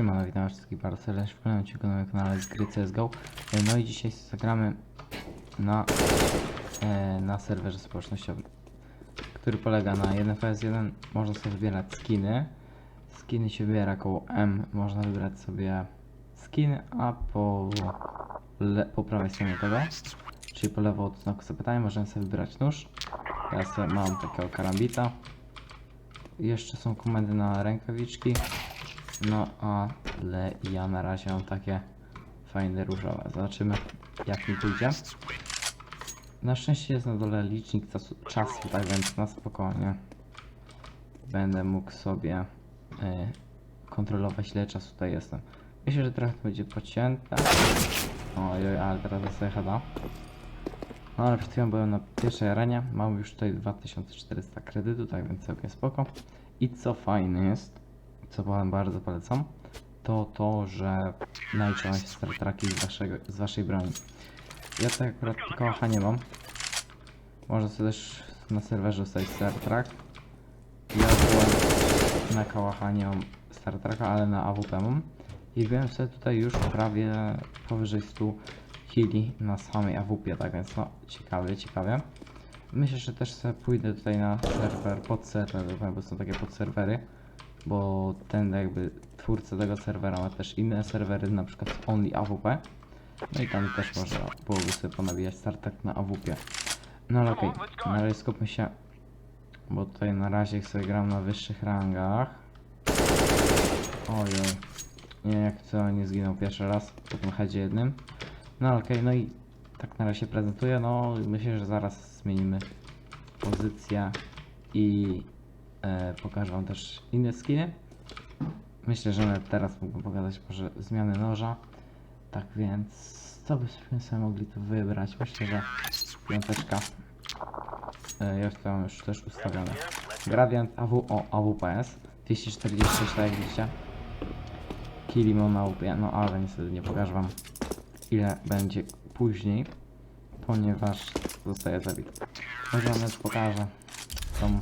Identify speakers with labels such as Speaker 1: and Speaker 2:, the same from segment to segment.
Speaker 1: Siemano, witam wszystkich bardzo serdecznie w kolejnym odcinku na kanale gry CSGO. E, No i dzisiaj zagramy na, e, na serwerze społecznościowym, który polega na 1vs1, można sobie wybierać skiny. Skiny się wybiera koło M, można wybrać sobie skiny, a po, le, po prawej stronie tego, czyli po lewo od znaku zapytania, możemy sobie wybrać nóż. Ja sobie mam takiego karambita. Jeszcze są komendy na rękawiczki. No ale ja na razie mam takie fajne różowe. Zobaczymy jak mi pójdzie. Na szczęście jest na dole licznik czasu, tak więc na spokojnie będę mógł sobie y, kontrolować ile czasu tutaj jestem. Myślę, że trochę to będzie pocięte. Ojej, ale teraz dostaję heada. No ale przed chwilą byłem na pierwszej arenie. Mam już tutaj 2400 kredytu, tak więc całkiem spoko. I co fajne jest, co wam bardzo polecam, to to, że naliczą się Star Treki z, waszego, z waszej broni. Ja tak akurat kołacha nie mam. Można sobie też na serwerze ustawić Star Trek. Ja byłem na kałacha nie mam ale na AWP mam. I byłem sobie tutaj już prawie powyżej 100 kili na samej AWP, tak więc no ciekawie, ciekawie. Myślę, że też sobie pójdę tutaj na serwer, pod serwer, bo są takie podserwery, bo ten jakby twórca tego serwera ma też inne serwery, na przykład Only AWP. No i tam też można byłoby sobie ponabijać startek na AWP. No ale okej, na razie skupmy się, bo tutaj na razie sobie gram na wyższych rangach. Ojoj, nie jak co nie zginął pierwszy raz po tym headzie jednym. No okej, no i tak na razie prezentuję, no myślę, że zaraz zmienimy pozycję i e, pokażę wam też inne skiny. Myślę, że nawet teraz mógłbym pokazać może zmianę noża. Tak więc, co byśmy sobie mogli tu wybrać? Myślę, że piąteczka. E, to mam już też ustawione. Gradient AW, o, AWPS 246, tak jak widzicie. Kili mam na AWP, no ale niestety nie pokażę wam ile będzie później, ponieważ zostaje zabity. Może wam pokażę tą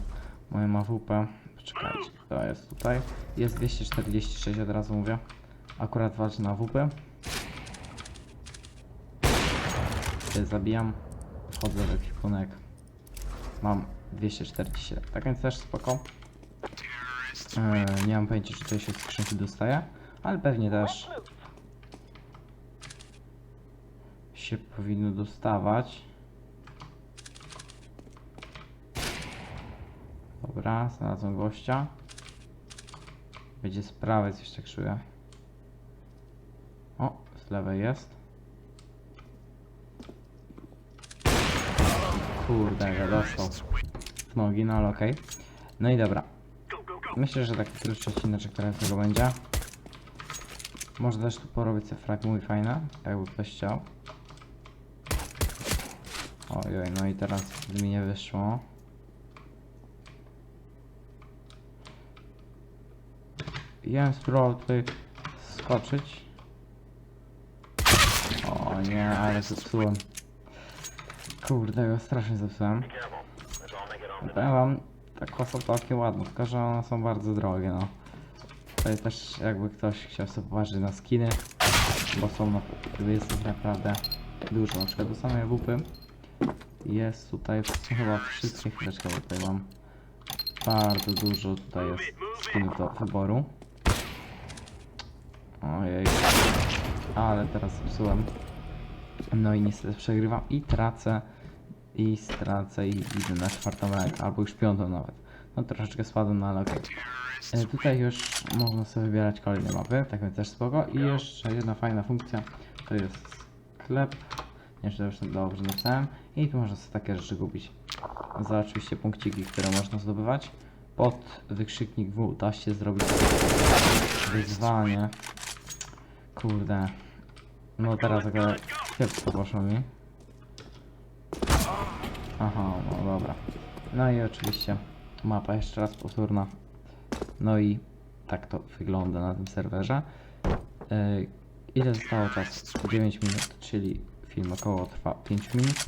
Speaker 1: moją AWP. Poczekajcie, to jest tutaj. Jest 246 od razu mówię. Akurat walczę na. Tutaj zabijam. Wchodzę w ekwipunek. Mam 247. Tak więc też spoko. Eee, nie mam pojęcia, czy to się z skrzynki dostaje, ale pewnie też się powinno dostawać. Dobra, znalazłem gościa. Będzie z prawej coś tak czuję. O, z lewej jest. Kurde, ja dostał w nogi, no ale okej. No i dobra. Myślę, że taki krótszy odcinek teraz tego będzie. Można też tu porobić sobie frag mój fajne, jakby ktoś chciał. Ojoj, no i teraz mi nie wyszło. Ja spróbował tutaj skoczyć. O nie, ale zepsułem. Kurde, go strasznie zepsułem. Powiem wam, te kosy całkiem ładne, tylko że one są bardzo drogie, no. Tutaj też jakby ktoś chciał sobie popatrzeć na skiny, bo są na, jest ich naprawdę dużo, na przykład do samej wupy jest tutaj chyba wszystkie chwileczkę, bo tutaj mam bardzo dużo tutaj jest skinów do wyboru. Ojej, ale teraz zepsułem. No i niestety przegrywam i tracę i stracę i idę na czwartą rękę, albo już piątą nawet. No troszeczkę spadłem, no ale okej. E, Tutaj już można sobie wybierać kolejne mapy, tak więc też spoko. I jeszcze jedna fajna funkcja, to jest sklep. Nie wiem, czy dobrze napisałem. I tu można sobie takie rzeczy kupić. Za oczywiście punkciki, które można zdobywać. Pod wykrzyknik W da się zrobić wyzwanie. Kurde. No teraz akurat kiepsko poszło mi. Aha, no dobra. No i oczywiście mapa jeszcze raz powtórna. No i tak to wygląda na tym serwerze. Yy, ile zostało czasu? 9 minut, czyli film około trwa 5 minut.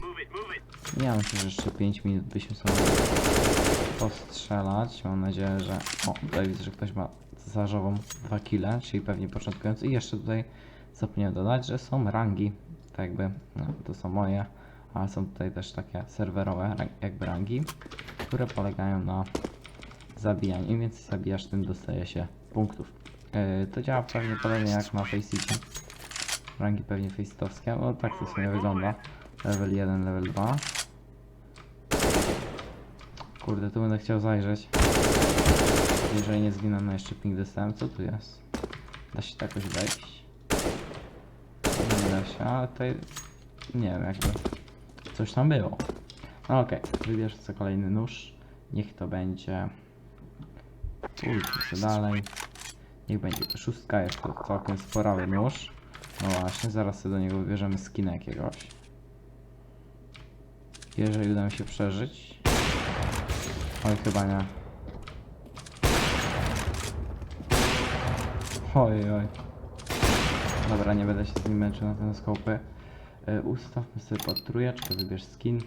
Speaker 1: Ja myślę, że jeszcze 5 minut byśmy sobie postrzelać. Mam nadzieję, że... O, tutaj widzę, że ktoś ma 2 kile, czyli pewnie początkujący. I jeszcze tutaj zapomniałem dodać, że są rangi, tak jakby no, to są moje, ale są tutaj też takie serwerowe jakby rangi, które polegają na zabijaniu. Im więcej zabijasz, tym dostaje się punktów. Yy, to działa pewnie podobnie jak na Faceicie. Rangi pewnie faceitowskie, no tak to w sumie wygląda. Level 1, level 2. Kurde, tu będę chciał zajrzeć. Jeżeli nie zginę, no jeszcze ping dostałem. Co tu jest? Da się jakoś wejść? Nie da się, ale tutaj... Nie wiem, jakby... Coś tam było. No okej, wybierz sobie kolejny nóż. Niech to będzie... Pójdźmy dalej. Niech będzie szóstka, jest to całkiem sporawy nóż. No właśnie, zaraz sobie do niego wybierzemy skinę jakiegoś. Jeżeli uda mi się przeżyć. Oj, chyba nie. Oj, oj. Dobra, nie będę się z nim męczył na ten skopy. Yy, ustawmy sobie pod trójeczkę, wybierz skin.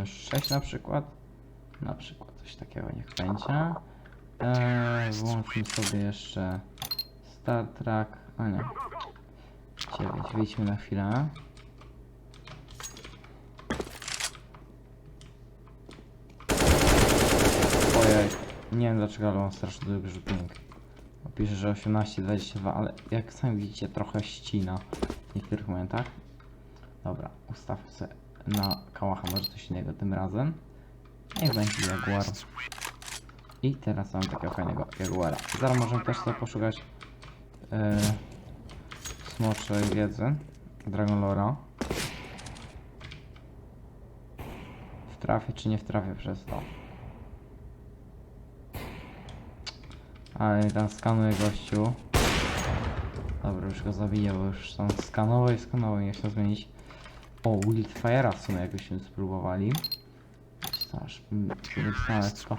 Speaker 1: Yy, 6 na przykład. Na przykład coś takiego niech będzie. Yy, włączmy sobie jeszcze Star Trek. A nie. 9. Wyjdźmy na chwilę. Ojej, nie wiem dlaczego, ale mam strasznie duży ping. Pisze, że 18-22, ale jak sami widzicie, trochę ścina w niektórych momentach. Dobra, ustawmy sobie na kałacha, może coś innego tym razem. Niech będzie Jaguar. I teraz mam takiego fajnego Jaguara. Zaraz możemy też sobie poszukać yy, smoczej wiedzy Dragon Lora. W trafię czy nie w trafię przez to? Ale tam skanuje gościu. Dobra, już go zabiję, bo już tam skanował i skanował nie chciał zmienić. O, Wildfire'a w sumie jakbyśmy spróbowali. Aż napisane, tylko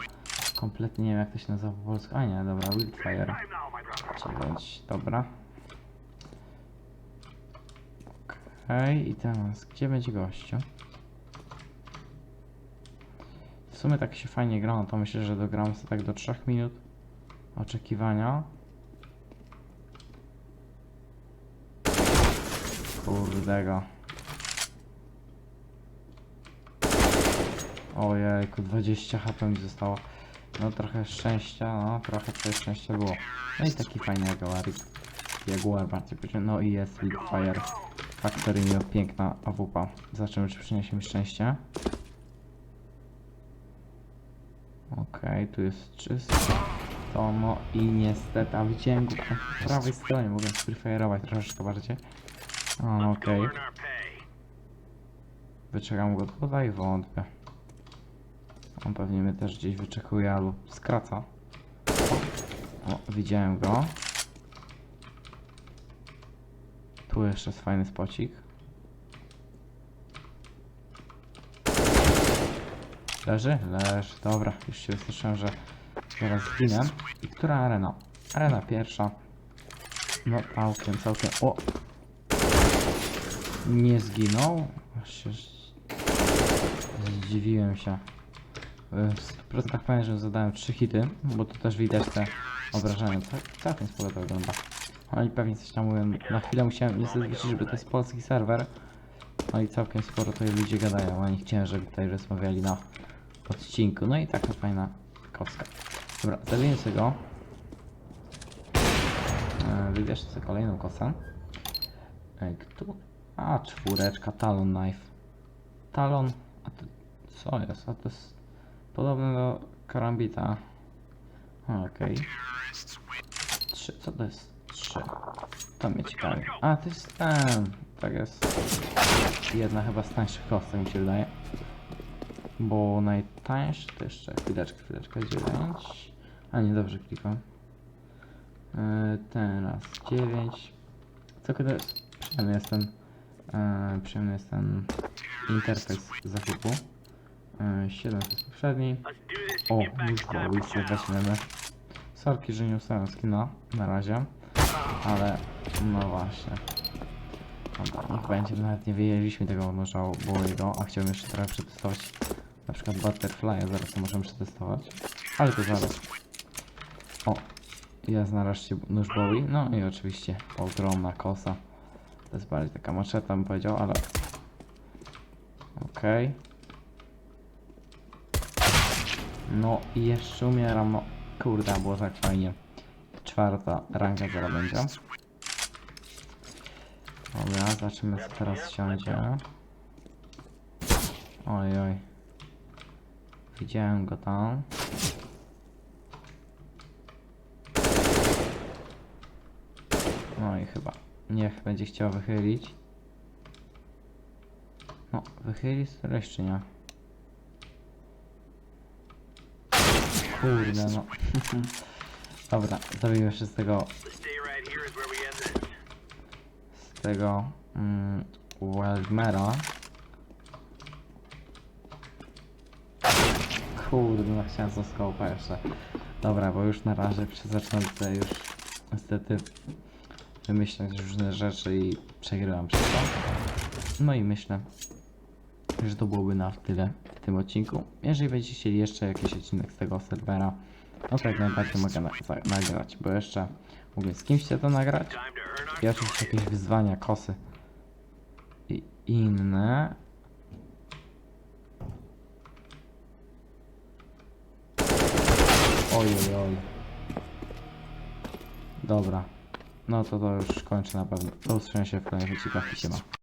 Speaker 1: kompletnie nie wiem jak to się nazywa po polsku. A nie, dobra, Wildfire. 9, dobra. Okej, i teraz, gdzie będzie gościu? W sumie tak się fajnie gra, no to myślę, że dogram sobie tak do 3 minut oczekiwania. Kurdego. Ojejku, 20 HP mi zostało. No trochę szczęścia, no trochę tutaj szczęścia było. No i taki fajny Jaguarik. Jaguar bardziej powiedziałem. No i jest Fire Factory piękna AWP. Zobaczymy czy przyniesie mi szczęście. Okej, tu jest czysto. To no i niestety, a widziałem go po prawej stronie, mogłem spreferować troszeczkę bardziej. O, okej. Wyczekam go tutaj, wątpię. On pewnie mnie też gdzieś wyczekuje albo skraca. O, widziałem go. Tu jeszcze jest fajny spocik. Leży? Leży. Dobra, już się wystraszyłem, że zaraz zginę. I która arena? Arena pierwsza. No całkiem, całkiem. O! Nie zginął? Zdziwiłem się. W 100% pewien, że zadałem 3 hity, bo tu też widać te obrażenia. Tak, całkiem sporo to wygląda. Oni pewnie coś tam mówią. Na chwilę musiałem niestety liczyć, żeby to jest polski serwer. No i całkiem sporo tutaj ludzie gadają. Oni chciałem, żeby tutaj rozmawiali na odcinku. No i taka fajna kowska. Dobra, zabiję sobie go. E, Wybierz sobie kolejną kosę. Kto? A, czwóreczka, Talon Knife. Talon, a to co jest? A to jest podobne do karambita. Okej. Trzy, co to jest? Trzy. To mnie ciekawi. A, to jest ten. Tak jest. Jedna chyba z tańszych kostek mi się wydaje. Bo najtańszy to jeszcze chwileczkę, chwileczkę, 9. A nie, dobrze klikam. Yy, teraz 9. Co kiedy przyjemny jest ten, yy, przyjemny jest ten interfejs zakupu. Yy, 7 to jest poprzedni. O, już go, już się weźmiemy. Sorki, że nie ustawiam skina na razie, ale no właśnie. Dobra, niech będzie, nawet nie wyjęliśmy tego noża jego, a chciałbym jeszcze trochę przetestować na przykład Butterfly, zaraz to możemy przetestować, ale to zaraz. O, jest nareszcie nóż Bowie. No i oczywiście ogromna kosa. To jest bardziej taka maczeta bym powiedział, ale... Okej. No i jeszcze umieram, no kurde, było tak fajnie. Czwarta ranka zaraz będzie. Dobra, zobaczymy co teraz siądzie. Oj, oj. Widziałem go tam. No i chyba niech będzie chciał wychylić. No, wychyli któreś czy nie? Kurde no. Dobra, zrobimy jeszcze z tego, z tego mm. Kurde, no chciałem za skopa jeszcze. Dobra, bo już na razie zacznę tutaj już niestety wymyślać różne rzeczy i przegrywam przez to. No i myślę, że to byłoby na tyle w tym odcinku. Jeżeli będziecie chcieli jeszcze jakiś odcinek z tego serwera, no to jak najbardziej mogę na nagrać, bo jeszcze mówię z kimś chcę to nagrać. I oczywiście jakieś wyzwania, kosy i inne. Oj, oj, oj. Dobra. No to to już kończę na pewno. Do usłyszenia się w kolejnych odcinkach. Siema.